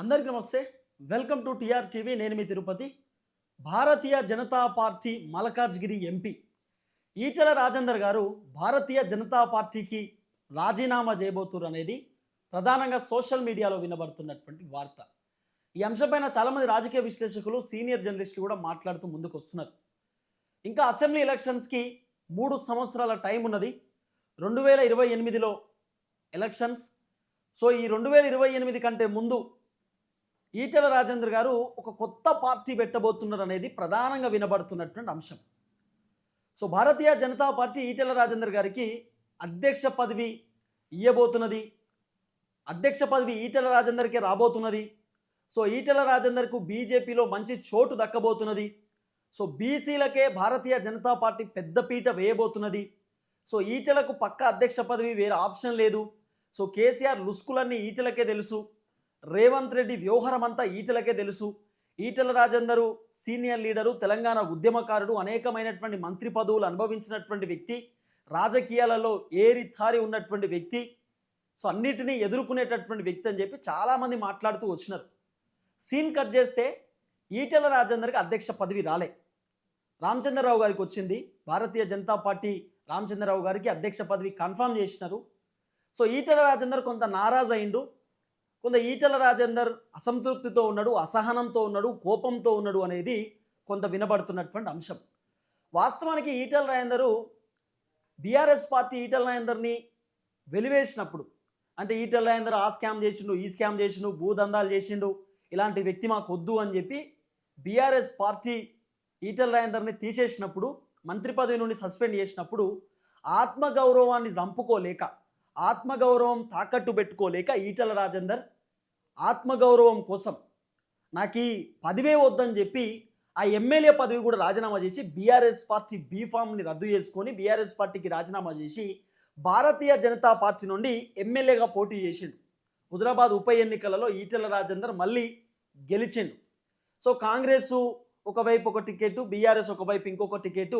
అందరికీ నమస్తే. Welcome to TR TV నేను మీ తిరుపతి. భారతీయ జనతా పార్టీ మలకాజ్గిరి ఎంపీ ఈటెల రాజేందర్ గారు భారతీయ జనతా పార్టీకి రాజీనామా చేయబోతున్నారు అనేది ప్రధానంగా సోషల్ మీడియాలో వినబడుతున్నటువంటి వార్త. ఈ అంశంపైన చాలామంది రాజకీయ విశ్లేషకులు సీనియర్ జర్నలిస్టులు కూడా మాట్లాడుతూ ముందుకు వస్తున్నారు ఇంకా అసెంబ్లీ ఎలక్షన్స్కి మూడు సంవత్సరాల టైం ఉన్నది. రెండు వేల ఇరవై ఎనిమిదిలో ఎలక్షన్స్. సో ఈ రెండు వేల ఇరవై ఎనిమిది కంటే ముందు ఈటెల రాజేందర్ గారు ఒక కొత్త పార్టీ పెట్టబోతున్నారు అనేది ప్రధానంగా వినబడుతున్నటువంటి అంశం. సో భారతీయ జనతా పార్టీ ఈటెల రాజేందర్ గారికి అధ్యక్ష పదవి ఇయ్యబోతున్నది. అధ్యక్ష పదవి ఈటెల రాజేందర్కే రాబోతున్నది. సో ఈటెల రాజేందర్కు బీజేపీలో మంచి చోటు దక్కబోతున్నది. సో బీసీలకే భారతీయ జనతా పార్టీ పెద్దపీట వేయబోతున్నది. సో ఈటెలకు పక్క అధ్యక్ష పదవి వేరే ఆప్షన్ లేదు. సో కేసీఆర్ లుస్కులన్నీ ఈటెలకే తెలుసు. రేవంత్ రెడ్డి వ్యవహారం అంతా ఈటెలకే తెలుసు. ఈటెల రాజేందరు సీనియర్ లీడరు తెలంగాణ ఉద్యమకారుడు అనేకమైనటువంటి మంత్రి పదవులు అనుభవించినటువంటి వ్యక్తి రాజకీయాలలో ఏరితారి ఉన్నటువంటి వ్యక్తి. సో అన్నిటినీ ఎదుర్కొనేటటువంటి వ్యక్తి అని చెప్పి చాలామంది మాట్లాడుతూ వచ్చినారు. సీన్ కట్ చేస్తే ఈటెల రాజేందర్కి అధ్యక్ష పదవి రాలే. రామచంద్రరావు గారికి వచ్చింది. భారతీయ జనతా పార్టీ రామచంద్రరావు గారికి అధ్యక్ష పదవి కన్ఫర్మ్ చేసినారు. సో ఈటెల రాజేందర్ కొంత నారాజ్ అయిండు కొంత ఈటెల రాజేందర్ అసంతృప్తితో ఉన్నాడు అసహనంతో ఉన్నాడు కోపంతో ఉన్నాడు అనేది కొంత వినబడుతున్నటువంటి అంశం. వాస్తవానికి ఈటెల రాజేందరు బీఆర్ఎస్ పార్టీ ఈటెల రాజేందర్ని వెలివేసినప్పుడు అంటే ఈటల రాజేందర్ ఆ స్కామ్ చేసిండు ఈ స్కామ్ చేసిండు భూదందాలు చేసిండు ఇలాంటి వ్యక్తి మాకు వద్దు అని చెప్పి B R S party Etela రాజేందర్ని తీసేసినప్పుడు మంత్రి పదవి నుండి సస్పెండ్ చేసినప్పుడు ఆత్మగౌరవాన్ని చంపుకోలేక ఆత్మగౌరవం తాకట్టు పెట్టుకోలేక ఈటెల రాజేందర్ ఆత్మగౌరవం కోసం నాకు ఈ పదవే వద్దని చెప్పి ఆ ఎమ్మెల్యే పదవి కూడా రాజీనామా చేసి బీఆర్ఎస్ పార్టీ బీఫామ్ని రద్దు చేసుకొని బీఆర్ఎస్ పార్టీకి రాజీనామా చేసి భారతీయ జనతా పార్టీ నుండి ఎమ్మెల్యేగా పోటీ చేసిండు. హుజరాబాద్ ఉప ఎన్నికలలో ఈటెల రాజేందర్ మళ్ళీ గెలిచిండు. సో కాంగ్రెస్ ఒకవైపు ఒక టికెట్ బీఆర్ఎస్ ఒకవైపు ఇంకొక టికెట్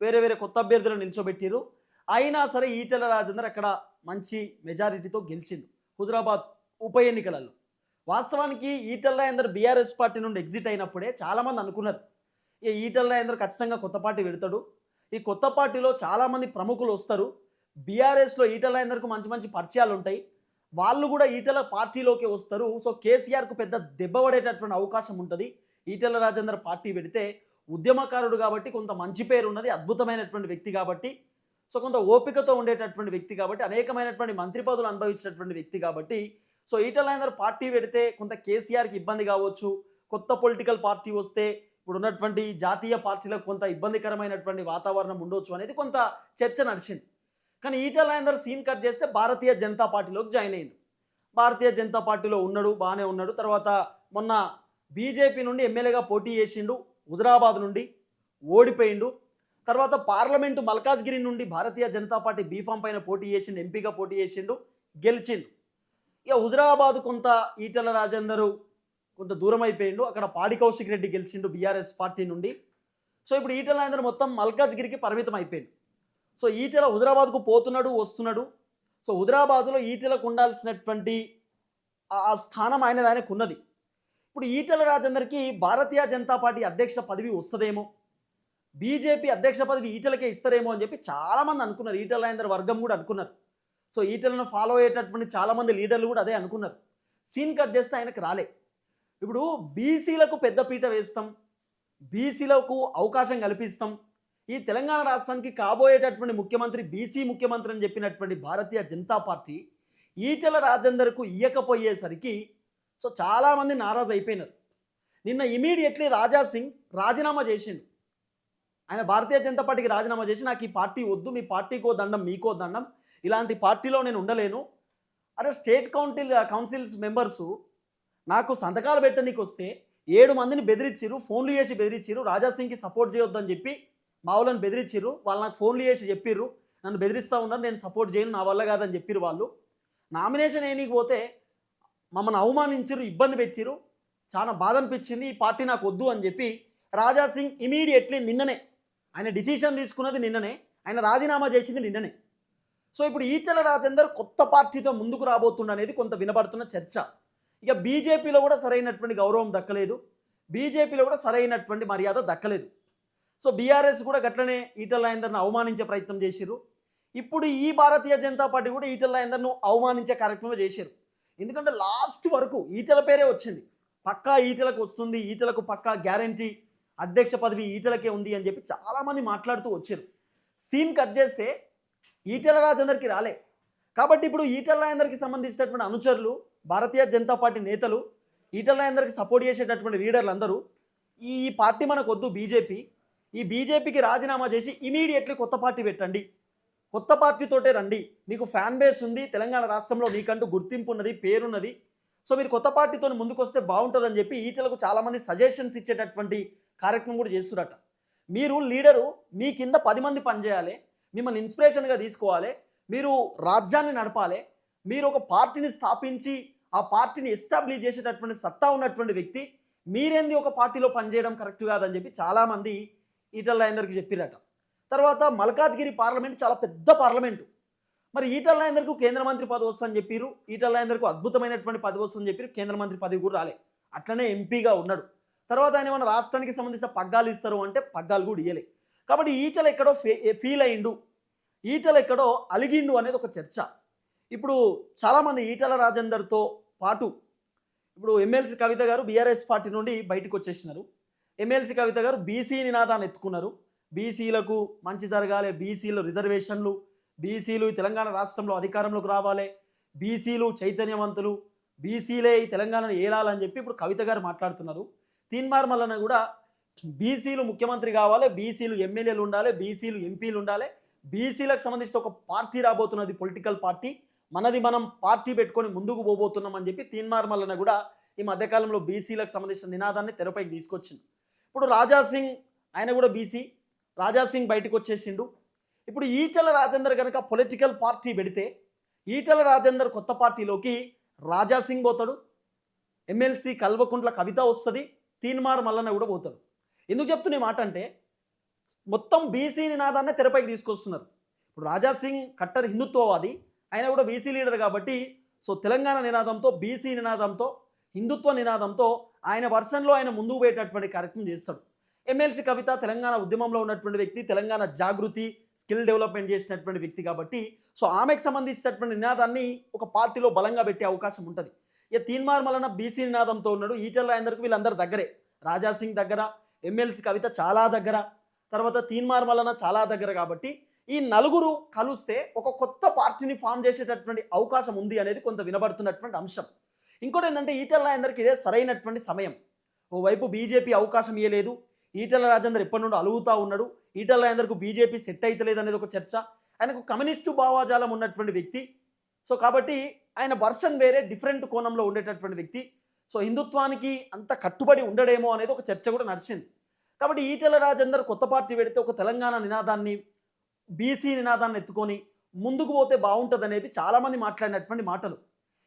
వేరే వేరే కొత్త అభ్యర్థులను నిల్చోబెట్టారు అయినా సరే ఈటెల రాజేందర్ అక్కడ మంచి మెజారిటీతో గెలిచిండు హుజరాబాద్ ఉప ఎన్నికలలో. వాస్తవానికి ఈటెల రాజేందర్ బీఆర్ఎస్ పార్టీ నుండి ఎగ్జిట్ అయినప్పుడే చాలామంది అనుకున్నారు ఈ ఈటెల రాజేందర్ ఖచ్చితంగా కొత్త పార్టీ పెడతాడు ఈ కొత్త పార్టీలో చాలామంది ప్రముఖులు వస్తారు. బీఆర్ఎస్లో ఈటల రాజేందర్కు మంచి మంచి పరిచయాలు ఉంటాయి. వాళ్ళు కూడా ఈటెల పార్టీలోకి వస్తారు. సో కేసీఆర్కు పెద్ద దెబ్బ పడేటటువంటి అవకాశం ఉంటుంది. ఈటెల రాజేందర్ పార్టీ పెడితే ఉద్యమకారుడు కాబట్టి కొంత మంచి పేరు ఉన్నది అద్భుతమైనటువంటి వ్యక్తి కాబట్టి సో కొంత ఓపికతో ఉండేటటువంటి వ్యక్తి కాబట్టి అనేకమైనటువంటి మంత్రి పదవులు అనుభవించినటువంటి వ్యక్తి కాబట్టి సో ఈటల పార్టీ పెడితే కొంత కేసీఆర్కి ఇబ్బంది కావచ్చు కొత్త పొలిటికల్ పార్టీ వస్తే ఇప్పుడు ఉన్నటువంటి జాతీయ పార్టీలకు కొంత ఇబ్బందికరమైనటువంటి వాతావరణం ఉండొచ్చు అనేది కొంత చర్చ నడిచింది. కానీ ఈటల సీన్ కట్ చేస్తే భారతీయ జనతా పార్టీలోకి జాయిన్ అయ్యింది భారతీయ జనతా పార్టీలో ఉన్నాడు బాగానే ఉన్నాడు. తర్వాత మొన్న బీజేపీ నుండి ఎమ్మెల్యేగా పోటీ చేసిండు హుజరాబాద్ నుండి ఓడిపోయిండు. తర్వాత పార్లమెంటు మల్కాజ్గిరి నుండి భారతీయ జనతా పార్టీ బీఫామ్ పైన పోటీ చేసిండు ఎంపీగా పోటీ చేసిండు గెలిచిండు. ఇక హుజరాబాద్ కొంత ఈటెల రాజేందరు కొంత దూరం అయిపోయిండు. అక్కడ పాడి కౌశిక్ రెడ్డి గెలిచిండు బీఆర్ఎస్ పార్టీ నుండి. సో ఇప్పుడు ఈటల రాజేందర్ మొత్తం మల్కాజ్గిరికి పరిమితం అయిపోయింది సో ఈటల హుజరాబాద్కు పోతున్నాడు వస్తున్నాడు. సో హుజరాబాద్లో ఈటెలకు ఉండాల్సినటువంటి ఆ స్థానం ఆయనది ఆయనకు ఉన్నది ఇప్పుడు ఈటెల రాజేందర్కి భారతీయ జనతా పార్టీ అధ్యక్ష పదవి వస్తుందేమో? బీజేపీ అధ్యక్ష పదవి ఈటలకే ఇస్తారేమో అని చెప్పి చాలామంది అనుకున్నారు. ఈటల రాజేందర్ వర్గం కూడా అనుకున్నారు. సో ఈటలను ఫాలో అయ్యేటటువంటి చాలామంది లీడర్లు కూడా అదే అనుకున్నారు. సీన్ కట్ చేస్తే ఆయనకు రాలే. ఇప్పుడు బీసీలకు పెద్దపీట వేస్తాం. బీసీలకు అవకాశం కల్పిస్తాం. ఈ తెలంగాణ రాష్ట్రానికి కాబోయేటటువంటి ముఖ్యమంత్రి బీసీ ముఖ్యమంత్రి అని చెప్పినటువంటి భారతీయ జనతా పార్టీ ఈటల రాజేందర్కు ఇయ్యకపోయేసరికి సో చాలామంది నారాజ్ అయిపోయినారు. నిన్న ఇమీడియట్లీ రాజా సింగ్ రాజీనామా చేసిండు. ఆయన భారతీయ జనతా పార్టీకి రాజీనామా చేసి నాకు ఈ పార్టీ వద్దు మీ పార్టీకో దండం మీకో దండం ఇలాంటి పార్టీలో నేను ఉండలేను. అరే స్టేట్ కౌన్సిల్ కౌన్సిల్స్ మెంబర్సు నాకు సంతకాలు పెట్టనీకి వస్తే ఏడు మందిని బెదిరించారు ఫోన్లు చేసి బెదిరించారు రాజా సింగ్కి సపోర్ట్ చేయొద్దని చెప్పి మా వాళ్ళని బెదిరించారు వాళ్ళు నాకు ఫోన్లు చేసి చెప్పిర్రు నన్ను బెదిరిస్తూ ఉన్నారు నేను సపోర్ట్ చేయను నా వల్ల కాదని చెప్పిర్రు వాళ్ళు. నామినేషన్ వేయనీకి పోతే మమ్మల్ని అవమానించిరు ఇబ్బంది పెట్టిరు చాలా బాధ అనిపించింది ఈ పార్టీ నాకు వద్దు అని చెప్పి రాజా సింగ్ ఇమీడియట్లీ నిన్ననే ఆయన డిసిషన్ తీసుకున్నది నిన్ననే ఆయన రాజీనామా చేసింది నిన్ననే. సో ఇప్పుడు ఈటల రాజేందర్ కొత్త పార్టీతో ముందుకు రాబోతుండ అనేది కొంత వినబడుతున్న చర్చ. ఇక బీజేపీలో కూడా సరైనటువంటి గౌరవం దక్కలేదు. బీజేపీలో కూడా సరైనటువంటి మర్యాద దక్కలేదు. సో బీఆర్ఎస్ కూడా గట్లనే ఈటల రాజేందర్ను అవమానించే ప్రయత్నం చేసిర్రు. ఇప్పుడు ఈ భారతీయ జనతా పార్టీ కూడా ఈటల రాజేందర్ను అవమానించే కార్యక్రమం చేశారు ఎందుకంటే లాస్ట్ వరకు ఈటల పేరే వచ్చింది. పక్కా ఈటలకు వస్తుంది ఈటలకు పక్కా గ్యారంటీ అధ్యక్ష పదవి ఈటలకే ఉంది అని చెప్పి చాలామంది మాట్లాడుతూ వచ్చారు. సీన్ కట్ చేస్తే ఈటల రాజేందర్కి రాలే. కాబట్టి ఇప్పుడు ఈటల రాజేందర్కి సంబంధించినటువంటి అనుచరులు భారతీయ జనతా పార్టీ నేతలు ఈటల రాజేందర్కి సపోర్ట్ చేసేటటువంటి లీడర్లు అందరూ ఈ పార్టీ మనకు వద్దు బీజేపీ. ఈ బీజేపీకి రాజీనామా చేసి ఇమీడియట్లీ కొత్త పార్టీ పెట్టండి. కొత్త పార్టీతోటే రండి. మీకు ఫ్యాన్ బేస్ ఉంది తెలంగాణ రాష్ట్రంలో మీకంటూ గుర్తింపు ఉన్నది పేరున్నది. సో మీరు కొత్త పార్టీతో ముందుకొస్తే బాగుంటుందని చెప్పి ఈటలకు చాలామంది సజెషన్స్ ఇచ్చేటటువంటి కార్యక్రమం కూడా చేస్తురట. మీరు లీడరు మీ కింద పది మంది పనిచేయాలి మిమ్మల్ని ఇన్స్పిరేషన్గా తీసుకోవాలి మీరు రాజ్యాన్ని నడపాలి మీరు ఒక పార్టీని స్థాపించి ఆ పార్టీని ఎస్టాబ్లిష్ చేసేటటువంటి సత్తా ఉన్నటువంటి వ్యక్తి మీరేంది ఒక పార్టీలో పనిచేయడం కరెక్ట్ కాదని చెప్పి చాలామంది ఈటల రాజేందర్కి చెప్పిరట. తర్వాత మల్కాజ్గిరి పార్లమెంట్ చాలా పెద్ద పార్లమెంటు. మరి ఈటల రాజేందర్కు కేంద్ర మంత్రి పదవి వస్తుందని చెప్పారు ఈటల రాజేందర్కు అద్భుతమైనటువంటి పదవి వస్తుందని చెప్పారు కేంద్ర మంత్రి పదవి కూడా రాలే. అట్లనే ఎంపీగా ఉన్నాడు. తర్వాత ఆయన మన రాష్ట్రానికి సంబంధించిన పగ్గాలు ఇస్తారు అంటే పగ్గాలు కూడా ఇయ్యలే. కాబట్టి ఈటల ఎక్కడో ఫే- ఫీల్ అయిండు ఈటల ఎక్కడో అలిగిండు అనేది ఒక చర్చ. ఇప్పుడు చాలామంది ఈటల రాజేందర్తో పాటు ఇప్పుడు ఎమ్మెల్సీ కవిత గారు బీఆర్ఎస్ పార్టీ నుండి బయటకు వచ్చేసినారు. ఎమ్మెల్సీ కవిత గారు బీసీ నినాదాన్ని ఎత్తుకున్నారు. బీసీలకు మంచి జరగాలి బీసీలు రిజర్వేషన్లు బీసీలు తెలంగాణ రాష్ట్రంలో అధికారంలోకి రావాలి బీసీలు చైతన్యవంతులు బీసీలే ఈ తెలంగాణను ఏలాలని చెప్పి ఇప్పుడు కవిత గారు మాట్లాడుతున్నారు. తీన్మార్ మల్లన కూడా బీసీలు ముఖ్యమంత్రి కావాలి బీసీలు ఎమ్మెల్యేలు ఉండాలి బీసీలు ఎంపీలు ఉండాలి. బీసీలకు సంబంధించిన ఒక పార్టీ రాబోతున్నది పొలిటికల్ పార్టీ. మనది మనం పార్టీ పెట్టుకొని ముందుకు పోబోతున్నాం అని చెప్పి తీన్మార్ మల్లన కూడా ఈ మధ్యకాలంలో బీసీలకు సంబంధించిన నినాదాన్ని తెరపైకి తీసుకొచ్చింది ఇప్పుడు రాజా సింగ్ ఆయన కూడా బీసీ. రాజా సింగ్ బయటకు వచ్చేసిండు. ఇప్పుడు ఈటల రాజేందర్ కనుక పొలిటికల్ పార్టీ పెడితే ఈటల రాజేందర్ కొత్త పార్టీలోకి రాజా సింగ్ పోతాడు. ఎమ్మెల్సీ కల్వకుంట్ల కవిత వస్తుంది. తీన్మార్ మల్లన్న కూడా పోతారు ఎందుకు చెప్తున్న ఈ మాట అంటే మొత్తం బీసీ నినాదాన్ని తెరపైకి తీసుకొస్తున్నారు. ఇప్పుడు రాజా సింగ్ కట్టర్ హిందుత్వవాది ఆయన కూడా బీసీ లీడర్ కాబట్టి సో తెలంగాణ నినాదంతో బీసీ నినాదంతో హిందుత్వ నినాదంతో ఆయన వర్షన్లో ఆయన ముందుకు పోయేటటువంటి కార్యక్రమం చేస్తాడు. ఎమ్మెల్సీ కవిత తెలంగాణ ఉద్యమంలో ఉన్నటువంటి వ్యక్తి తెలంగాణ జాగృతి స్కిల్ డెవలప్మెంట్ చేసినటువంటి వ్యక్తి కాబట్టి సో ఆమెకు సంబంధించినటువంటి నినాదాన్ని ఒక పార్టీలో బలంగా పెట్టే అవకాశం ఉంటుంది. ఇక తీన్మార్ మలన బీసీ నినాదంతో ఉన్నాడు. ఈటల రాజేందర్కి వీళ్ళందరూ దగ్గరే. రాజా సింగ్ దగ్గర ఎమ్మెల్సీ కవిత చాలా దగ్గర. తర్వాత తీన్మార్ మలన చాలా దగ్గర కాబట్టి ఈ నలుగురు కలిస్తే ఒక కొత్త పార్టీని ఫామ్ చేసేటటువంటి అవకాశం ఉంది అనేది కొంత వినబడుతున్నటువంటి అంశం. ఇంకోటి ఏంటంటే ఈటల రాజేందర్కి ఇదే సరైనటువంటి సమయం. ఓవైపు బీజేపీ అవకాశం ఇవ్వలేదు ఈటల రాజేందర్ ఎప్పటి నుండి అలుగుతా ఉన్నాడు. ఈటల రాజేందర్కు బీజేపీ సెట్ అవుతలేదు అనేది ఒక చర్చ. ఆయనకు కమ్యూనిస్టు భావాజాలం ఉన్నటువంటి వ్యక్తి. సో కాబట్టి ఆయన వర్షన్ వేరే డిఫరెంట్ కోణంలో ఉండేటటువంటి వ్యక్తి. సో హిందుత్వానికి అంత కట్టుబడి ఉండడేమో అనేది ఒక చర్చ కూడా నడిచింది. కాబట్టి ఈటెల రాజేందర్ కొత్త పార్టీ పెడితే ఒక తెలంగాణ నినాదాన్ని బీసీ నినాదాన్ని ఎత్తుకొని ముందుకు పోతే బాగుంటుంది అనేది చాలామంది మాట్లాడినటువంటి మాటలు.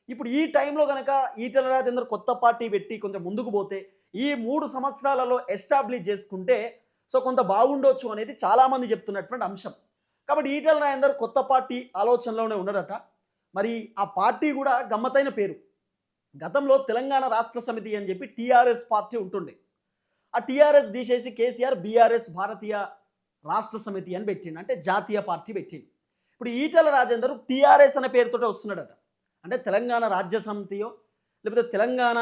ఇప్పుడు ఈ టైంలో కనుక ఈటెల రాజేందర్ కొత్త పార్టీ పెట్టి కొంచెం ముందుకు పోతే ఈ మూడు సంవత్సరాలలో ఎస్టాబ్లిష్ చేసుకుంటే సో కొంత బాగుండొచ్చు అనేది చాలామంది చెప్తున్నటువంటి అంశం. కాబట్టి ఈటెల రాజేందర్ కొత్త పార్టీ ఆలోచనలోనే ఉండడట మరి ఆ పార్టీ కూడా గమ్మతైన పేరు. గతంలో తెలంగాణ రాష్ట్ర సమితి అని చెప్పి టీఆర్ఎస్ పార్టీ ఉంటుండే. ఆ టీఆర్ఎస్ తీసేసి కేసీఆర్ బీఆర్ఎస్ భారతీయ రాష్ట్ర సమితి అని పెట్టింది అంటే జాతీయ పార్టీ పెట్టింది ఇప్పుడు ఈటల రాజేందర్ టీఆర్ఎస్ అనే పేరుతోటే వస్తున్నాడట. అంటే తెలంగాణ రాజ్య సమితియో లేకపోతే తెలంగాణ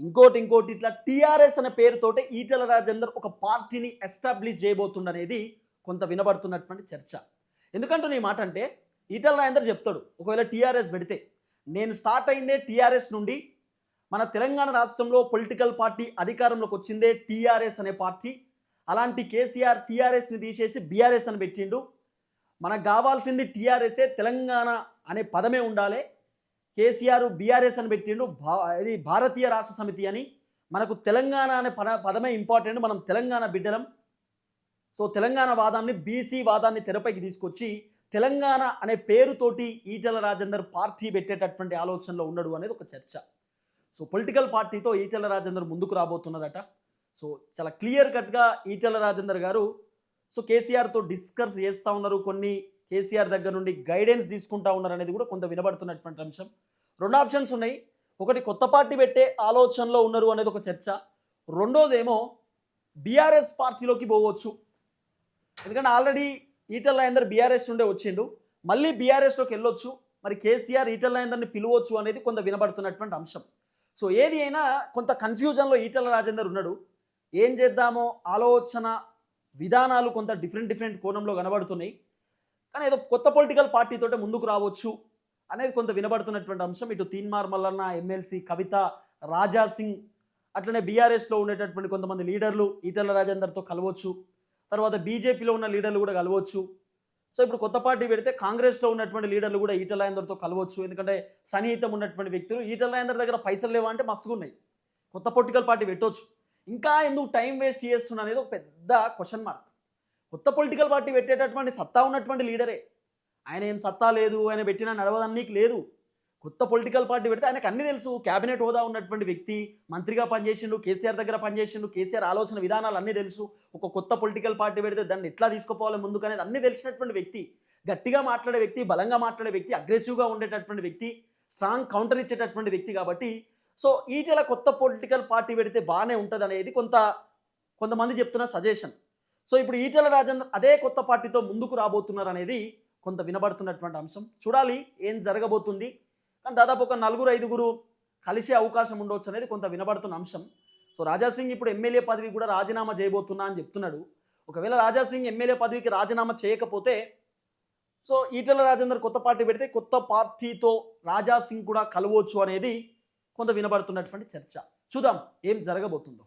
ఇంకోటి ఇంకోటి ఇట్లా టీఆర్ఎస్ అనే పేరుతోటే ఈటల రాజేందర్ ఒక పార్టీని ఎస్టాబ్లిష్ చేయబోతుండనేది కొంత వినబడుతున్నటువంటి చర్చ. ఎందుకంటే నీ మాట అంటే ఈటల రాజేందర్ చెప్తాడు ఒకవేళ టీఆర్ఎస్ పెడితే నేను స్టార్ట్ అయిందే టీఆర్ఎస్ నుండి మన తెలంగాణ రాష్ట్రంలో పొలిటికల్ పార్టీ అధికారంలోకి వచ్చిందే టీఆర్ఎస్ అనే పార్టీ అలాంటి కేసీఆర్ టీఆర్ఎస్ని తీసేసి బీఆర్ఎస్ అని పెట్టిండు మనకు కావాల్సింది టీఆర్ఎస్ఏ తెలంగాణ అనే పదమే ఉండాలి కేసీఆర్ బీఆర్ఎస్ అని పెట్టిండు భా ఇది భారతీయ రాష్ట్ర సమితి అని మనకు తెలంగాణ అనే పద పదమే ఇంపార్టెంట్ మనం తెలంగాణ బిడ్డలం. సో తెలంగాణ వాదాన్ని బీసీ వాదాన్ని తెరపైకి తీసుకొచ్చి తెలంగాణ అనే పేరుతోటి ఈటల రాజేందర్ పార్టీ పెట్టేటటువంటి ఆలోచనలో ఉండడు అనేది ఒక చర్చ. సో పొలిటికల్ పార్టీతో ఈటల రాజేందర్ ముందుకు రాబోతున్నారట సో చాలా క్లియర్ కట్గా ఈటల రాజేందర్ గారు సో కేసీఆర్తో డిస్కస్ చేస్తూ ఉన్నారు. కొన్ని కేసీఆర్ దగ్గర నుండి గైడెన్స్ తీసుకుంటా ఉన్నారు అనేది కూడా కొంత వినబడుతున్నటువంటి అంశం. రెండు ఆప్షన్స్ ఉన్నాయి. ఒకటి కొత్త పార్టీ పెట్టే ఆలోచనలో ఉన్నారు అనేది ఒక చర్చ. రెండోదేమో బీఆర్ఎస్ పార్టీలోకి పోవచ్చు. ఎందుకంటే ఆల్రెడీ ఈటల రాజేందర్ బీఆర్ఎస్ నుండే వచ్చిండు. మళ్ళీ బీఆర్ఎస్లోకి వెళ్ళొచ్చు. మరి కేసీఆర్ ఈటల రాజేందర్ని పిలవచ్చు అనేది కొంత వినబడుతున్నటువంటి అంశం. సో ఏది అయినా కొంత కన్ఫ్యూజన్లో ఈటల రాజేందర్ ఉన్నాడు. ఏం చేద్దామో ఆలోచన విధానాలు కొంత డిఫరెంట్ డిఫరెంట్ కోణంలో కనబడుతున్నాయి. కానీ ఏదో కొత్త పొలిటికల్ పార్టీతోటే ముందుకు రావచ్చు అనేది కొంత వినబడుతున్నటువంటి అంశం. ఇటు తీన్మార్ మల్లన్న ఎమ్మెల్సీ కవిత రాజా సింగ్ అట్లనే బీఆర్ఎస్లో ఉండేటటువంటి కొంతమంది లీడర్లు ఈటల రాజేందర్తో కలవచ్చు. తర్వాత బీజేపీలో ఉన్న లీడర్లు కూడా కలవచ్చు. సో ఇప్పుడు కొత్త పార్టీ పెడితే కాంగ్రెస్లో ఉన్నటువంటి లీడర్లు కూడా ఈటల కలవచ్చు. ఎందుకంటే సన్నిహితం ఉన్నటువంటి వ్యక్తులు ఈటల దగ్గర పైసలు లేవా అంటే మస్తుగా ఉన్నాయి కొత్త పొలిటికల్ పార్టీ పెట్టవచ్చు ఇంకా ఎందుకు టైం వేస్ట్ చేస్తున్నా అనేది ఒక పెద్ద క్వశ్చన్ మార్క్. కొత్త పొలిటికల్ పార్టీ పెట్టేటటువంటి సత్తా ఉన్నటువంటి లీడరే. ఆయన ఏం సత్తా లేదు ఆయన పెట్టిన నడవదానికి లేదు. కొత్త పొలిటికల్ పార్టీ పెడితే ఆయనకు అన్ని తెలుసు. క్యాబినెట్ హోదా ఉన్నటువంటి వ్యక్తి మంత్రిగా పనిచేసిండు కేసీఆర్ దగ్గర పనిచేసిండు కేసీఆర్ ఆలోచన విధానాలు అన్నీ తెలుసు. ఒక కొత్త పొలిటికల్ పార్టీ పెడితే దాన్ని ఎట్లా తీసుకుపోవాలి ముందుకు అనేది అన్ని తెలిసినటువంటి వ్యక్తి గట్టిగా మాట్లాడే వ్యక్తి బలంగా మాట్లాడే వ్యక్తి అగ్రెసివ్గా ఉండేటటువంటి వ్యక్తి స్ట్రాంగ్ కౌంటర్ ఇచ్చేటటువంటి వ్యక్తి కాబట్టి సో ఈటెల కొత్త పొలిటికల్ పార్టీ పెడితే బాగానే ఉంటుంది అనేది కొంత కొంతమంది చెప్తున్న సజెషన్ సో ఇప్పుడు ఈటెల రాజేందర్ అదే కొత్త పార్టీతో ముందుకు రాబోతున్నారు అనేది కొంత వినబడుతున్నటువంటి అంశం. చూడాలి ఏం జరగబోతుంది. కానీ దాదాపు ఒక నలుగురు ఐదుగురు కలిసే అవకాశం ఉండవచ్చు అనేది కొంత వినబడుతున్న అంశం. సో రాజాసింగ్ ఇప్పుడు ఎమ్మెల్యే పదవి కూడా రాజీనామా చేయబోతున్నా అని చెప్తున్నాడు. ఒకవేళ రాజాసింగ్ ఎమ్మెల్యే పదవికి రాజీనామా చేయకపోతే సో ఈటల రాజేందర్ కొత్త పార్టీ పెడితే కొత్త పార్టీతో రాజాసింగ్ కూడా కలవచ్చు అనేది కొంత వినబడుతున్నటువంటి చర్చ. చూద్దాం ఏం జరగబోతుందో.